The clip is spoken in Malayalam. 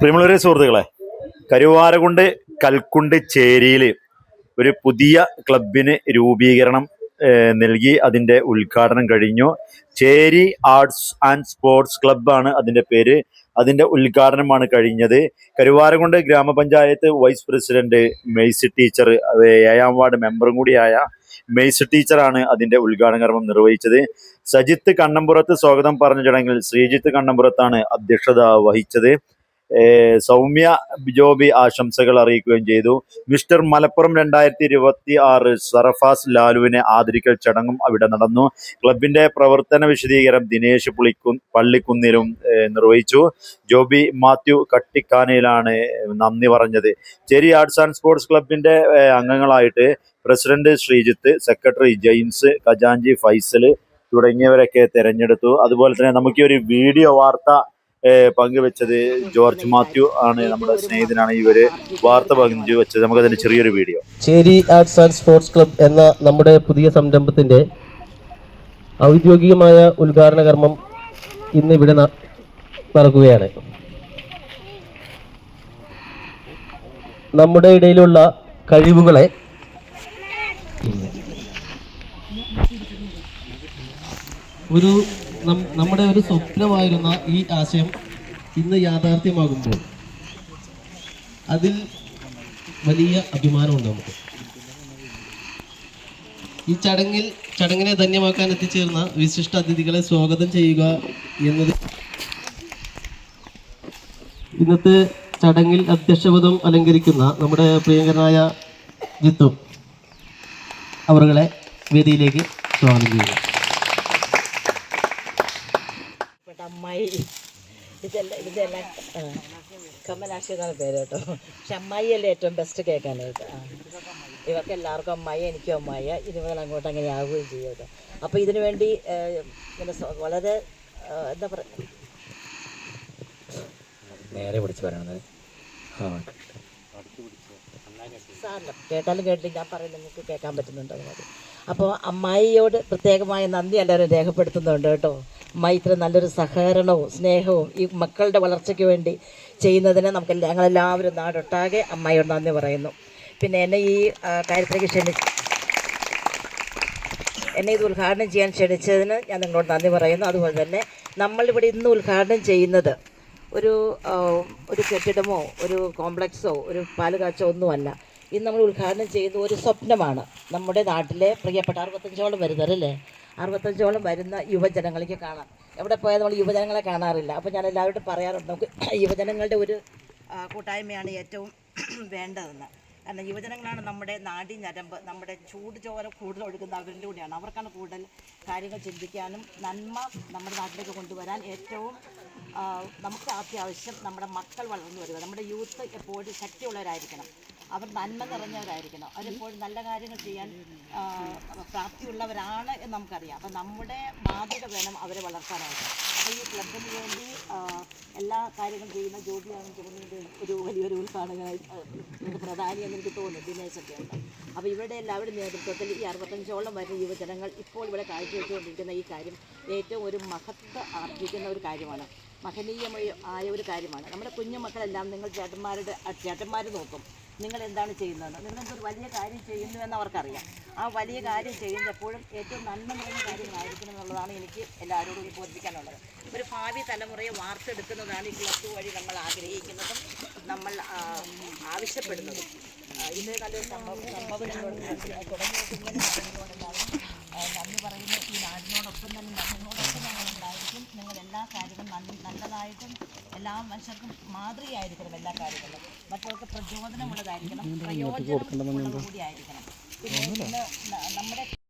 പ്രിയമുള്ളവരെ സുഹൃത്തുക്കളെ കരുവാരകുണ്ട് കൽക്കുണ്ട് ചേരിയിൽ ഒരു പുതിയ ക്ലബിന് രൂപീകരണം നൽകി അതിന്റെ ഉദ്ഘാടനം കഴിഞ്ഞു. ചേരി ആർട്സ് ആൻഡ് സ്പോർട്സ് ക്ലബ്ബാണ് അതിന്റെ പേര്. അതിന്റെ ഉദ്ഘാടനമാണ് കഴിഞ്ഞത്. കരുവാരകുണ്ട് ഗ്രാമപഞ്ചായത്ത് വൈസ് പ്രസിഡന്റ് മെയ്സ് ടീച്ചർ ഏഴാം വാർഡ് മെമ്പറും കൂടിയായ മെയ്സ് ടീച്ചറാണ് അതിന്റെ ഉദ്ഘാടന കർമ്മം നിർവഹിച്ചത്. സജിത്ത് കണ്ണമ്പുറത്ത് സ്വാഗതം പറഞ്ഞ ചടങ്ങിൽ ശ്രീജിത്ത് കണ്ണമ്പുറത്താണ് അധ്യക്ഷത വഹിച്ചത്. സൗമ്യ ജോബി ആശംസകൾ അറിയിക്കുകയും ചെയ്തു. മിസ്റ്റർ മലപ്പുറം രണ്ടായിരത്തി ഇരുപത്തി ആറ് സറഫാസ് ലാലുവിനെ ആദരിക്കൽ ചടങ്ങും അവിടെ നടന്നു. ക്ലബിന്റെ പ്രവർത്തന വിശദീകരണം ദിനേശ് പുളിക്കു പള്ളിക്കുന്നിലും നിർവഹിച്ചു. ജോബി മാത്യു കട്ടിക്കാനയിലാണ് നന്ദി പറഞ്ഞത്. ചെരി ആർട്സ് ആൻഡ് സ്പോർട്സ് ക്ലബിന്റെ അംഗങ്ങളായിട്ട് പ്രസിഡന്റ് ശ്രീജിത്ത് സെക്രട്ടറി ജെയിംസ് ഖജാൻജി ഫൈസൽ തുടങ്ങിയവരൊക്കെ തിരഞ്ഞെടുത്തു. അതുപോലെ തന്നെ നമുക്ക് ഒരു വീഡിയോ വാർത്ത പങ്കുവെച്ചത് ജോർജ് മാത്യു ആണ് നമ്മുടെ സ്നേഹിതനാണ്. ഇവർ വാർത്ത പങ്കുവെച്ചത് നമുക്കതിന്റെ ചെറിയൊരു വീഡിയോ. ചേരി ആർട്സ് ആൻഡ് സ്പോർട്സ് ക്ലബ് എന്ന നമ്മുടെ പുതിയ സംരംഭത്തിന്റെ ഔദ്യോഗികമായ ഉദ്ഘാടന കർമ്മം ഇന്ന് ഇവിടെ നടക്കുകയാണ്. നമ്മുടെ ഇടയിലുള്ള കഴിവുകളെ ഒരു നമ്മുടെ ഒരു സ്വപ്നമായിരുന്ന ഈ ആശയം ഇന്ന് യാഥാർത്ഥ്യമാകുമ്പോൾ അതിൽ വലിയ അഭിമാനമുണ്ട് നമുക്ക്. ഈ ചടങ്ങിൽ ചടങ്ങിനെ ധന്യമാക്കാൻ എത്തിച്ചേർന്ന വിശിഷ്ട അതിഥികളെ സ്വാഗതം ചെയ്യുക എന്നത് ഇന്നത്തെ ചടങ്ങിൽ അധ്യക്ഷപദം അലങ്കരിക്കുന്ന നമ്മുടെ പ്രിയങ്കരനായ ജിത്തു അവരുടെ വേദിയിലേക്ക് സ്വാഗതം ചെയ്യുക പെട്ട അമ്മായി ഇതെല്ലാം ഇതെല്ലാം കമലാക്ഷി എന്നാണ് പേര് കേട്ടോ. പക്ഷെ അമ്മായിയല്ലേ ഏറ്റവും ബെസ്റ്റ് കേൾക്കാനായിട്ട് ആ. ഇവർക്ക് എല്ലാവർക്കും അമ്മായി എനിക്കും അമ്മായ. ഇനി മുതൽ അങ്ങോട്ട് അങ്ങനെ ആവുകയും ചെയ്യും കേട്ടോ. അപ്പോൾ ഇതിനു വേണ്ടി പിന്നെ വളരെ എന്താ പറയുക നേരെ പിടിച്ച് പറയണത്. ആ സാറില്ല കേട്ടാലും കേട്ടില്ല. ഞാൻ പറയുന്നത് നിങ്ങൾക്ക് കേൾക്കാൻ പറ്റുന്നുണ്ടോ അതുമാതിരി മതി അപ്പോൾ അമ്മായിയോട് പ്രത്യേകമായ നന്ദി എല്ലാവരും രേഖപ്പെടുത്തുന്നുണ്ട് കേട്ടോ. അമ്മായി ഇത്ര നല്ലൊരു സഹകരണവും സ്നേഹവും ഈ മക്കളുടെ വളർച്ചയ്ക്ക് വേണ്ടി ചെയ്യുന്നതിന് നമുക്ക് ഞങ്ങളെല്ലാവരും നാടൊട്ടാകെ അമ്മായിയോട് നന്ദി പറയുന്നു. പിന്നെ എന്നെ ഈ കാര്യത്തിലേക്ക് ക്ഷണി എന്നെ ഇത് ഉദ്ഘാടനം ചെയ്യാൻ ക്ഷണിച്ചതിന് ഞാൻ നിങ്ങളോട് നന്ദി പറയുന്നു. അതുപോലെ തന്നെ നമ്മളിവിടെ ഇന്ന് ഉദ്ഘാടനം ചെയ്യുന്നത് ഒരു ഒരു കെട്ടിടമോ ഒരു കോംപ്ലക്സോ ഒരു പാൽ കാച്ചോ ഒന്നുമല്ല. ഇന്ന് നമ്മൾ ഉദ്ഘാടനം ചെയ്യുന്ന ഒരു സ്വപ്നമാണ് നമ്മുടെ നാട്ടിലെ പ്രിയപ്പെട്ട അറുപത്തഞ്ചോളം വരുന്നവരല്ലേ അറുപത്തഞ്ചോളം വരുന്ന യുവജനങ്ങൾക്ക് കാണാം. എവിടെ പോയാൽ നമ്മൾ യുവജനങ്ങളെ കാണാറില്ല. അപ്പോൾ ഞാൻ എല്ലാവരോടും പറയാറുണ്ട് നമുക്ക് യുവജനങ്ങളുടെ ഒരു കൂട്ടായ്മയാണ് ഏറ്റവും വേണ്ടതെന്ന്. കാരണം യുവജനങ്ങളാണ് നമ്മുടെ നാടി ഞരമ്പ് നമ്മുടെ ചൂട് ചോര കൂടുതൽ ഒഴുകുന്ന അവരിലൂടെയാണ്. അവർക്കാണ് കൂടുതൽ കാര്യങ്ങൾ ചിന്തിക്കാനും നന്മ നമ്മുടെ നാട്ടിലേക്ക് കൊണ്ടുവരാൻ ഏറ്റവും നമുക്ക് അത്യാവശ്യം നമ്മുടെ മക്കൾ വളർന്നു വരിക. നമ്മുടെ യൂത്ത് എപ്പോഴും ശക്തിയുള്ളവരായിരിക്കണം. അവർ നന്മ നിറഞ്ഞവരായിരിക്കണം. അവരെപ്പോഴും നല്ല കാര്യങ്ങൾ ചെയ്യാൻ പ്രാപ്തിയുള്ളവരാണ് എന്ന് നമുക്കറിയാം. അപ്പം നമ്മുടെ മാതൃക വേണം അവരെ വളർത്താനായിട്ട്. അപ്പോൾ ഈ ക്ലബിന് വേണ്ടി എല്ലാ കാര്യങ്ങളും ചെയ്യുന്ന ജോബിയാണെന്ന് തോന്നുന്നത് ഒരു വലിയൊരു ഉദ്ഘാടകനായി പ്രധാനി എന്ന് എനിക്ക് തോന്നുന്നു ദിനേശൊക്കെ ഉണ്ട്. അപ്പോൾ ഇവിടെ എല്ലാവരുടെ നേതൃത്വത്തിൽ ഈ അറുപത്തഞ്ചോളം വരുന്ന യുവജനങ്ങൾ ഇപ്പോൾ ഇവിടെ കാഴ്ചവെച്ചുകൊണ്ടിരിക്കുന്ന ഈ കാര്യം ഏറ്റവും ഒരു മഹത്വ ആർജിക്കുന്ന ഒരു കാര്യമാണ്. മഹനീയമായ ആയ ഒരു കാര്യമാണ്. നമ്മുടെ കുഞ്ഞു മക്കളെല്ലാം നിങ്ങൾ ചേട്ടന്മാരുടെ ചേട്ടന്മാർ നോക്കും. നിങ്ങൾ എന്താണ് ചെയ്യുന്നത്? നിങ്ങൾ എന്തൊരു വലിയ കാര്യം ചെയ്യുന്നു എന്ന് അവർക്കറിയാം ആ വലിയ കാര്യം ചെയ്യുന്നപ്പോഴും ഏറ്റവും നന്മ നിറഞ്ഞ കാര്യങ്ങളായിരിക്കണം എന്നുള്ളതാണ് എനിക്ക് എല്ലാവരോടും ബോധിപ്പിക്കാനുള്ളത്. ഒരു ഭാവി തലമുറയെ വാർത്തെടുക്കുന്നതാണ് ഈ ക്ലബ് വഴി നമ്മൾ ആഗ്രഹിക്കുന്നതും നമ്മൾ ആവശ്യപ്പെടുന്നതും. ഇത് നല്ലൊരു സംഭവം സംഭവം തുടങ്ങിയിട്ട് ഇങ്ങനെ നടന്നുകൊണ്ടെല്ലാവരും ആ, നന്ദി പറയുന്നു ഈ നാടിനോടൊപ്പം തന്നെ നമ്മളോടൊപ്പം ഞങ്ങളുണ്ടായിരിക്കും നിങ്ങൾ എല്ലാ കാര്യങ്ങളും നന്ദി നല്ലതായിട്ടും എല്ലാ മനുഷ്യർക്ക് മാതൃകയായിരിക്കണം എല്ലാ കാര്യങ്ങളും. മറ്റുള്ളവർക്ക് പ്രചോദനമുള്ളതായിരിക്കണം പ്രയോജനം കൂടി ആയിരിക്കണം പിന്നെ നമ്മുടെ